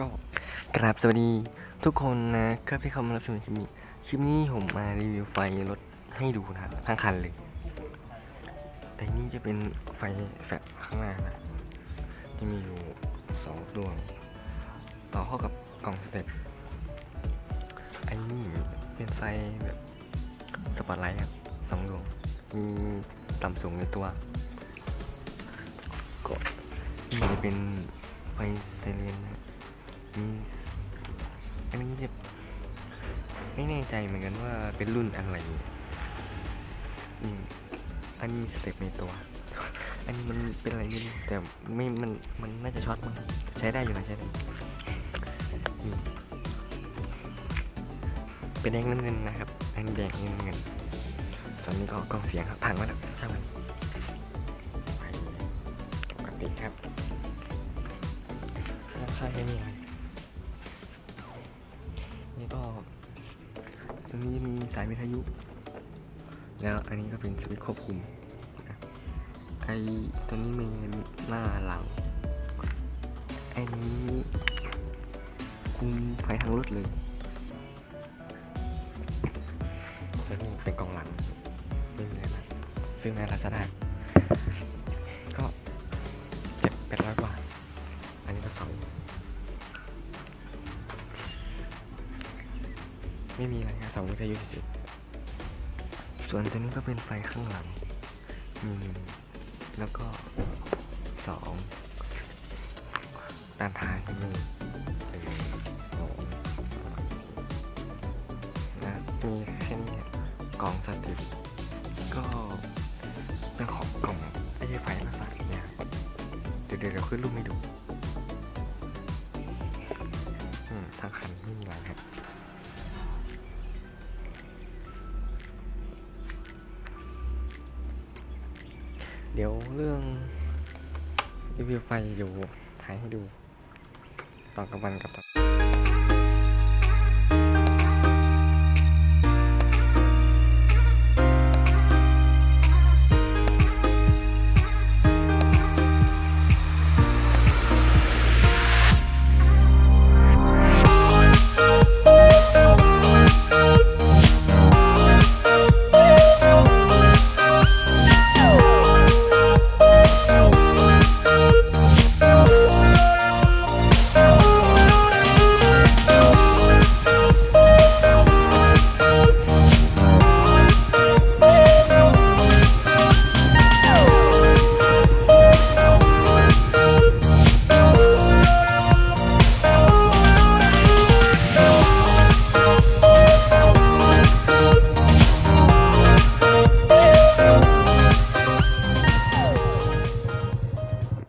ก็กราบสวัสดีทุกคนนะครับที่เข้ามารับชมคลิปนี้ คลิปนี้ผมมารีวิวไฟรถให้ดูนะทั้งคันเลย แต่นี่จะเป็นไฟแฟลชข้างหน้านะจะมีอยู่สองดวง ต่อเข้ากับกล่องสเต็ปไอ้นี่เป็นไฟแบบสปอตไลท์ครับสองดวง มีต่ำสูงในตัว ก็นี่จะเป็นไฟไซเรนนะ มีอันนี้จะไม่แน่ใจเหมือนกันว่าเป็นรุ่นอะไรอืมอันนี้สเต็ปในตัว อันนี้มันเป็นอะไรไม่แต่ไม่มันมันน่าจะช็อตมั้งใช้ได้อยู่นะใช้ได้อืมเป็นแดงน้ำเงินนะครับอันแดงน้ำเงินส่วนนี้ก็กล้องเสียงครับพังมาแล้วช่างมันไปปกติครับราคาแค่นี้เลย นี่ก็ตรงนี้มีสายวิทยุ แล้วอันนี้ก็เป็นสวิตช์ควบคุมนะไอตัวนี้มีหน้าหลังไอ้นี้คุมไฟทางรถเลยส่วนนี้เป็นกล่องหลังไม่มีอะไรซื้อในลาซาด้าก็เจ็ดแปดร้อยกว่า ไม่มีอะไรครับสองวิทยุเฉยๆส่วนตัวนี้ก็เป็นไฟข้างหลังมีหนึ่งแล้วก็สองด้านท้ายก็มีหนึ่งสองนะมีแค่นี้กล่องสติปก็เป็นของกล่องไม่ใช่ไฟมาใส่เนี่ยเดี๋ยวเดี๋ยวขึ้นรูปให้ดูอืมทางคัน เดี๋ยวเรื่องรีวิวไฟอยู่ถ่ายให้ดูตอนกลางวันกับตอน